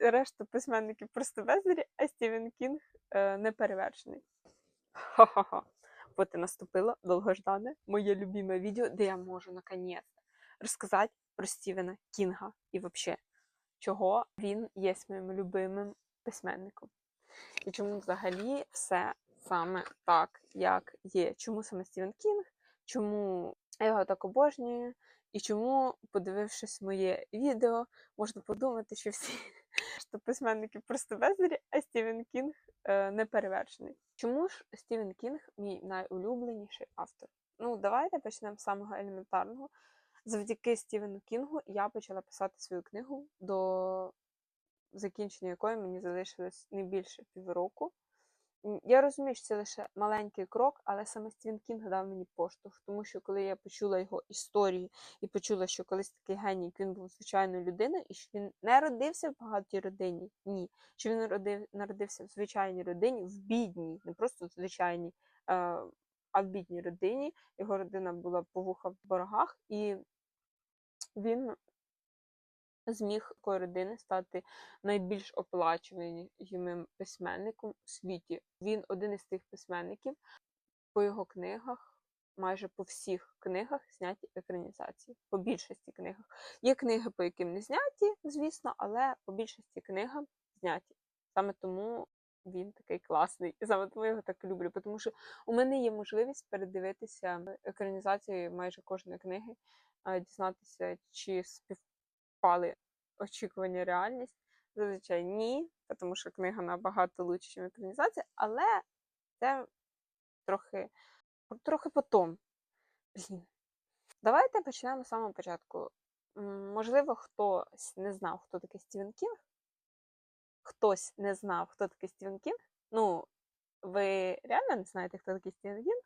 Решта письменників просто бездарі, а Стівен Кінг е, неперевершений. Ха-ха-ха. От і наступило довгождане моє любиме відео, де я можу наконець розказати про Стівена Кінга і взагалі, чого він є моїм любимим письменником. І чому взагалі все саме так, як є. Чому саме Стівен Кінг, чому я його так обожнюю, і чому, подивившись моє відео, можна подумати, що всі що письменники просто бездарі, а Стівен Кінг е, неперевершений. Чому ж Стівен Кінг мій найулюбленіший автор? Ну, давайте почнемо з самого елементарного. Завдяки Стівену Кінгу я почала писати свою книгу, до закінчення якої мені залишилось не більше півроку. Я розумію, що це лише маленький крок, але саме Стівен Кінг дав мені поштовх, тому що коли я почула його історію і почула, що колись такий геній, він був звичайною людиною, і що він не родився в багатій родині, ні, що він родив, народився в звичайній родині, в бідній, не просто в звичайній, а в бідній родині. Його родина була по вуха в боргах, і він зміг такої родини стати найбільш оплачуваним письменником у світі. Він один із тих письменників по його книгах. Майже по всіх книгах зняті екранізації, по більшості книгах. Є книги, по яким не зняті, звісно, але по більшості книгам зняті. Саме тому він такий класний. І саме тому я його так люблю. Тому що у мене є можливість передивитися екранізації майже кожної книги, дізнатися, чи співпали очікування реальність. Зазвичай ні, тому що книга набагато лучше, ніж екранізація, але це трохи, трохи потом. Блін. Давайте почнемо з самого початку. Можливо, хтось не знав, хто такий Стівен Кінг. Хтось не знав, хто такий Стівен Кінг. Ну, ви реально не знаєте, хто такий Стівен Кінг?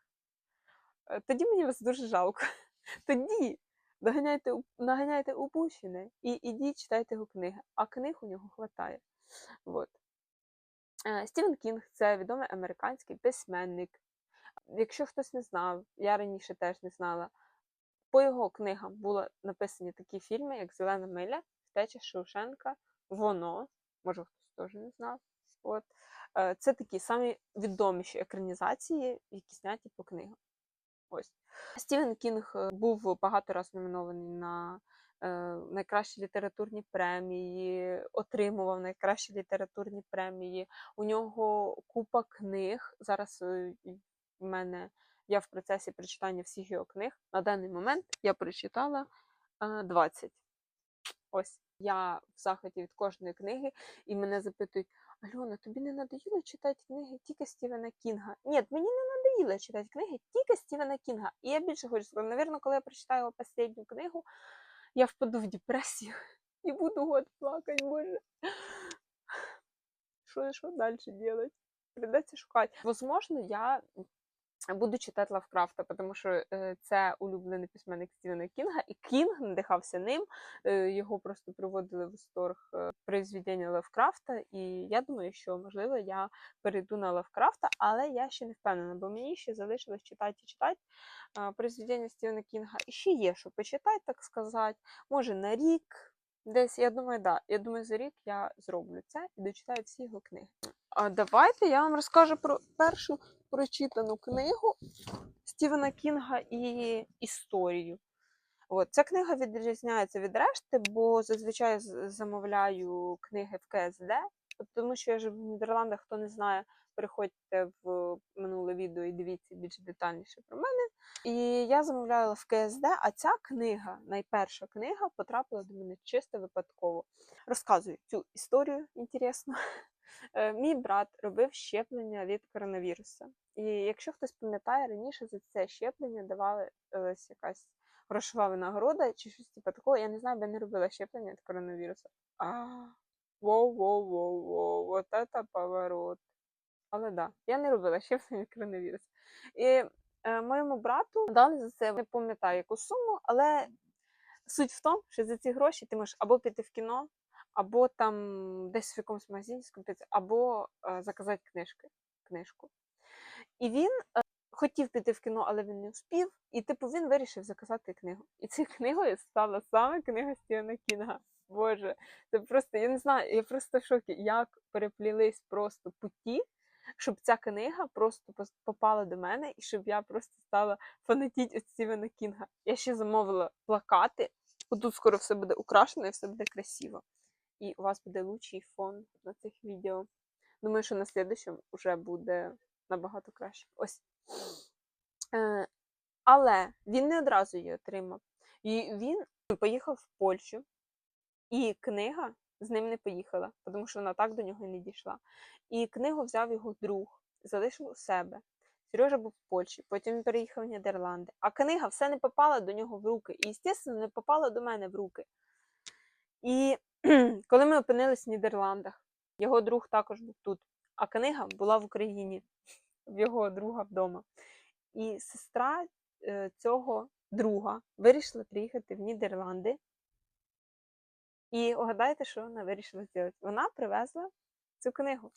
Е, Тоді мені вас дуже жалко. Тоді доганяйте, наганяйте упущене і ідіть читайте його книги. А книг у нього хватає. Вот. Е, Стівен Кінг це відомий американський письменник. Якщо хтось не знав, я раніше теж не знала. По його книгам були написані такі фільми, як Зелена миля, Втеча з Шоушенка, Воно. Може, хтось теж не знав. От. Е, Це такі самі відоміші екранізації, які зняті по книгам. Ось. Стівен Кінг е, був багато разів номінований на е, найкращі літературні премії, отримував найкращі літературні премії. У нього купа книг. Зараз е, в мене я в процесі прочитання всіх його книг. На даний момент я прочитала е, 20. Ось я в захваті від кожної книги, і мене запитують: Альона, тобі не надоїло читати книги тільки Стівена Кінга? Ні, мені не надоїло читати книги тільки Стівена Кінга. І я більше хочу сказати, навірно, коли я прочитаю його останню книгу, я впаду в депресію і буду год плакати, боже. Що, що далі робити? Придеться шукати. Возможно, я буду читати Лавкрафта, тому що е, це улюблений письменник Стівена Кінга, і Кінг надихався ним. Е, його просто приводили в восторг е, произведення Лавкрафта. І я думаю, що можливо я перейду на Лавкрафта, але я ще не впевнена, бо мені ще залишилось читати і читати произведення Стівена Кінга. І ще є, що почитати, так сказати. Може на рік. Десь, я думаю, да. Я думаю, за рік я зроблю це і дочитаю всі його книги. А давайте я вам розкажу про першу прочитану книгу Стівена Кінга і історію. От, ця книга відрізняється від решти, бо зазвичай замовляю книги в КСД, тому що я живу в Нідерландах, хто не знає, переходьте в минуле відео і дивіться більш детальніше про мене. І я замовляла в КСД, а ця книга, найперша книга, потрапила до мене чисто випадково. Розказую цю історію інтересну. Е, Мій брат робив щеплення від коронавірусу. І якщо хтось пам'ятає, раніше за це щеплення давали ось якась грошова винагорода чи щось типу такого. Я не знаю, я не робила щеплення від коронавірусу. А, воу-воу-воу-воу, вот это поворот. Але да, я не робила щеплення від коронавірусу. І е, моєму брату дали за це, не пам'ятаю яку суму, але суть в тому, що за ці гроші ти можеш або піти в кіно, або там десь в якомусь магазині скупитися, або е, заказати книжки, книжку. І він е, хотів піти в кіно, але він не успів. І, типу, він вирішив заказати книгу. І цією книгою стала саме книга Стівена Кінга. Боже, це просто, я не знаю, я просто в шокі, як переплілись просто путі, щоб ця книга просто попала до мене, і щоб я просто стала фанатіть від Стівена Кінга. Я ще замовила плакати. Тут скоро все буде украшено і все буде красиво. І у вас буде лучший фон на цих відео. Думаю, що на слідчому вже буде набагато краще. Ось. Е, але він не одразу її отримав. І він поїхав в Польщу, і книга з ним не поїхала, тому що вона так до нього і не дійшла. І книгу взяв його друг, залишив у себе. Сережа був в Польщі, потім він переїхав в Нідерланди. А книга все не попала до нього в руки. І, звісно, не попала до мене в руки. І коли ми опинились в Нідерландах, його друг також був тут, а книга була в Україні, в його друга вдома. І сестра е, цього друга вирішила приїхати в Нідерланди. І угадайте, що вона вирішила зробити? Вона привезла цю книгу.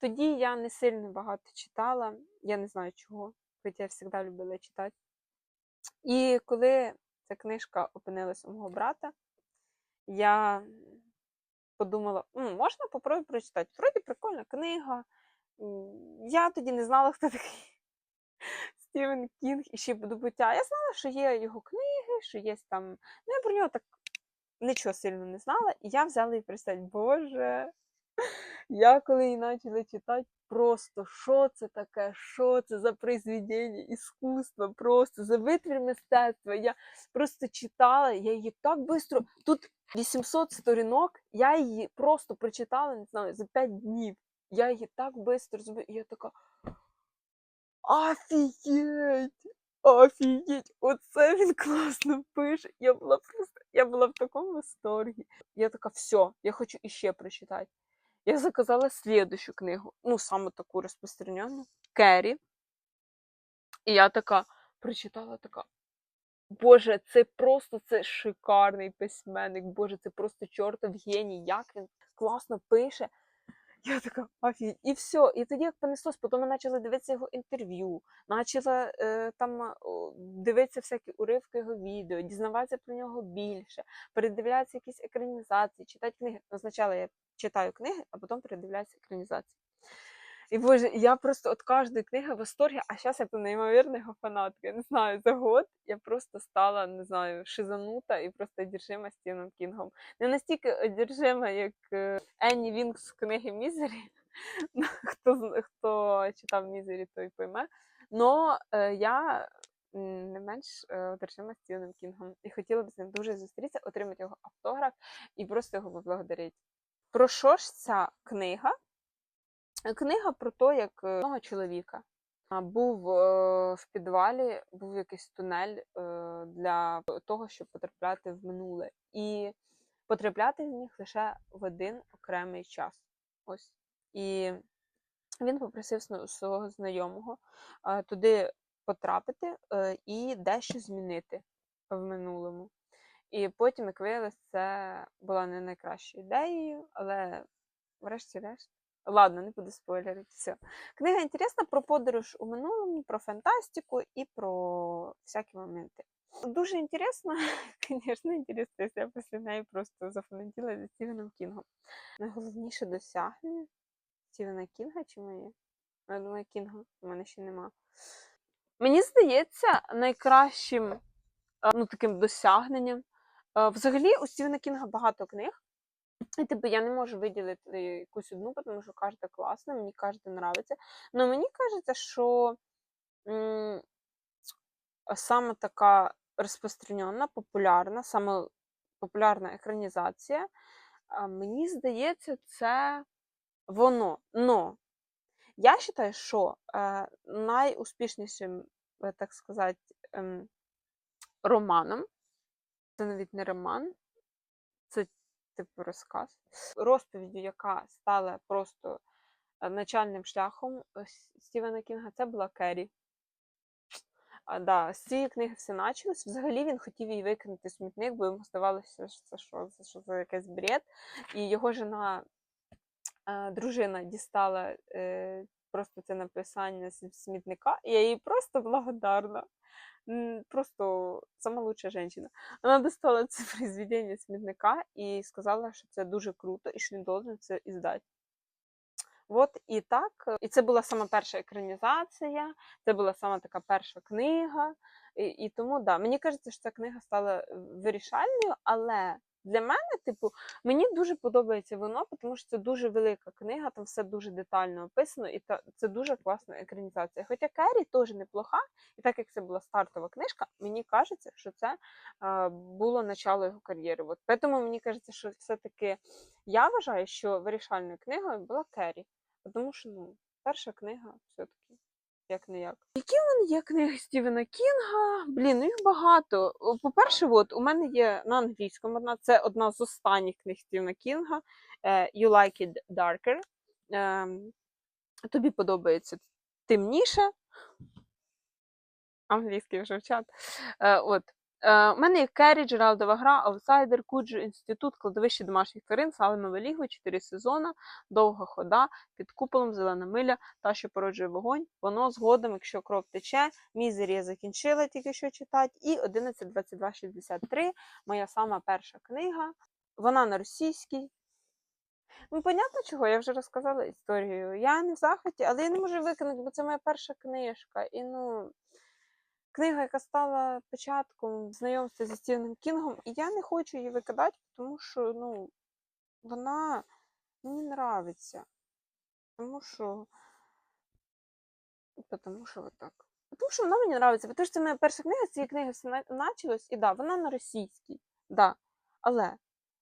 Тоді я не сильно багато читала, я не знаю чого, хоча я завжди любила читати. І коли ця книжка опинилася у мого брата, я подумала, «М, можна попробую прочитати. Вроді прикольна книга. Я тоді не знала, хто такий Стівен Кінг і ще добуття. Я знала, що є його книги, що є там. Ну, я про нього так нічого сильно не знала. І я взяла і прочитати. Боже, я коли її почала читати, просто що це таке, що це за произведення іскусства, просто за витвір мистецтва. Я просто читала, я її так швидко. Тут 800 сторінок, я її просто прочитала, не знаю, за 5 днів. Я її так швидко зробила, і я така. Офігеть! Офігеть! Оце він класно пише. Я була просто, я була в такому восторгі. Я така, все, я хочу іще прочитати. Я заказала слідущу книгу, ну, саме таку розпространену, Керрі. І я така прочитала така. Боже, це просто це шикарний письменник. Боже, це просто чортов геній. Як він класно пише. Я така, офігеть. І все. І тоді як понеслось, потім я почала дивитися його інтерв'ю, почала е, там дивитися всякі уривки його відео, дізнаватися про нього більше, передивлятися якісь екранізації, читати книги. Спочатку я читаю книги, а потім передивляюся екранізації. І боже, я просто від кожної книги в восторгі, а зараз я по неймовірна його фанатка. Я не знаю, за год я просто стала, не знаю, шизанута і просто одержима Стівеном Кінгом. Не настільки одержима, як е, Енні Вінкс з книги Мізері. хто, хто читав Мізері, той пойме. Но е, я не менш е, одержима Стівеном Кінгом. І хотіла б з ним дуже зустрітися, отримати його автограф і просто його поблагодарити. Про що ж ця книга? Е, Книга про те, як е, одного чоловіка був е, в підвалі, був якийсь тунель для того, щоб потрапляти в минуле. І потрапляти в них лише в один окремий час. Ось. І він попросив свого знайомого туди потрапити і дещо змінити в минулому. І потім, як виявилось, це була не найкращою ідеєю, але врешті-решт. Ладно, не буду спойлерити. Все. Книга інтересна про подорож у минулому, про фантастику і про всякі моменти. Дуже інтересно, звісно, інтересно, якщо я після неї просто зафанатіла за Стівеном Кінгом. Найголовніше досягнення Стівена Кінга чи моє? Ну, Я думаю, Кінга у мене ще нема. Мені здається, найкращим ну, таким досягненням. Взагалі, у Стівена Кінга багато книг. І типу, я не можу виділити якусь одну, тому що кожна класна, мені кожна нравиться. Але мені кажеться, що м, саме така розпространена, популярна, саме популярна екранізація, мені здається, це воно. Но я вважаю, що е, найуспішнішим, е, так сказати, ем, романом, це навіть не роман, типу розказ, розповіддю, яка стала просто е, начальним шляхом е, Стівена Кінга, це була Керрі. А, да, з цієї книги все почалось. Взагалі він хотів її викинути смітник, бо йому здавалося, що це що, це що за якийсь бред. І його жена, е, дружина дістала просто це написання з смітника, і я їй просто благодарна. Просто сама лучша женщина. Вона достала це произведення смітника і сказала, що це дуже круто і що він должен це іздати. От і так, е, і це була сама перша екранізація, це була сама така перша книга. І, і тому да, мені кажеться, що ця книга стала е, вирішальною, але для мене, типу, мені дуже подобається воно, тому що це дуже велика книга, там все дуже детально описано, і та, це дуже класна екранізація. Хоча Керрі теж неплоха, і так як це була стартова книжка, мені кажеться, що це було начало його кар'єри. От. Тому мені кажеться, що все-таки я вважаю, що вирішальною книгою була Керрі. Тому що ну, перша книга все-таки як не як. Які вони є книги Стівена Кінга? Блін, ну їх багато. По-перше, от, у мене є на англійському одна, це одна з останніх книг Стівена Кінга. е, You Like It Darker. Ем, тобі подобається темніше. Англійський вже в чат. от. Е, у мене є Керрі, Джералдова гра, Аутсайдер, Куджу, Інститут, кладовище домашніх тварин, Салемове лігво, 4 сезона, довга хода, під куполом, зелена миля, та, що породжує вогонь. Воно згодом, якщо кров тече, мізер я закінчила тільки що читати. І 11.22.63, моя сама перша книга. Вона на російській. Ну, понятно, чого, я вже розказала історію. Я не в захваті, але я не можу викинути, бо це моя перша книжка. І ну, книга, яка стала початком знайомства зі Стівеном Кінгом, і я не хочу її викидати, тому що ну, вона мені нравиться. Тому що. Тому що отак. Тому що вона мені нравиться, тому що це моя перша книга, з цієї книги все почалось, і да, вона на російській. Да. Але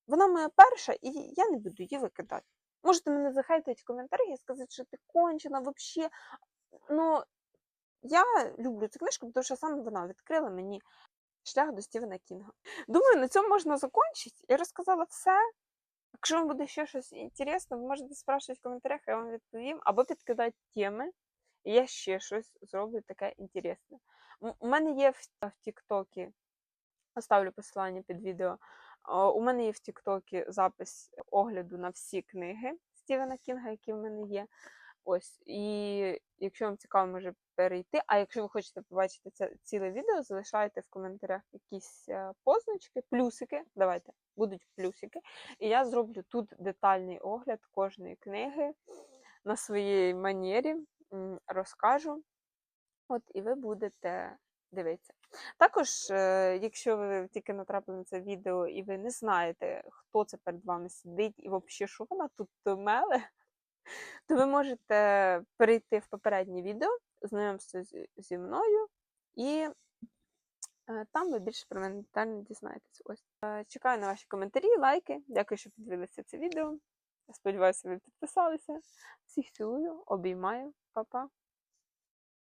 вона моя перша, і я не буду її викидати. Можете мене захейтити в коментарях і сказати, що ти кончена взагалі. Ну, я люблю цю книжку, тому що саме вона відкрила мені шлях до Стівена Кінга. Думаю, на цьому можна закінчити. Я розказала все. Якщо вам буде ще щось інтересне, ви можете спрашувати в коментарях, я вам відповім, або підкидати теми, і я ще щось зроблю таке інтересне. У мене є в, Тіктокі, оставлю посилання під відео. У мене є в Тіктокі запис огляду на всі книги Стівена Кінга, які в мене є. Ось, і якщо вам цікаво, може перейти. А якщо ви хочете побачити це ціле відео, залишайте в коментарях якісь е, позначки, плюсики. Давайте, будуть плюсики. І я зроблю тут детальний огляд кожної книги на своїй манері, розкажу. От, і ви будете дивитися. Також, е, якщо ви тільки натрапили на це відео і ви не знаєте, хто це перед вами сидить і взагалі, що вона тут меле, то ви можете перейти в попереднє відео, знайомство зі, зі мною, і е, там ви більше про мене детально дізнаєтесь. Ось. Е, Чекаю на ваші коментарі, лайки. Дякую, що подивилися це відео. Сподіваюся, ви підписалися. Всіх цілую, обіймаю, Па-па.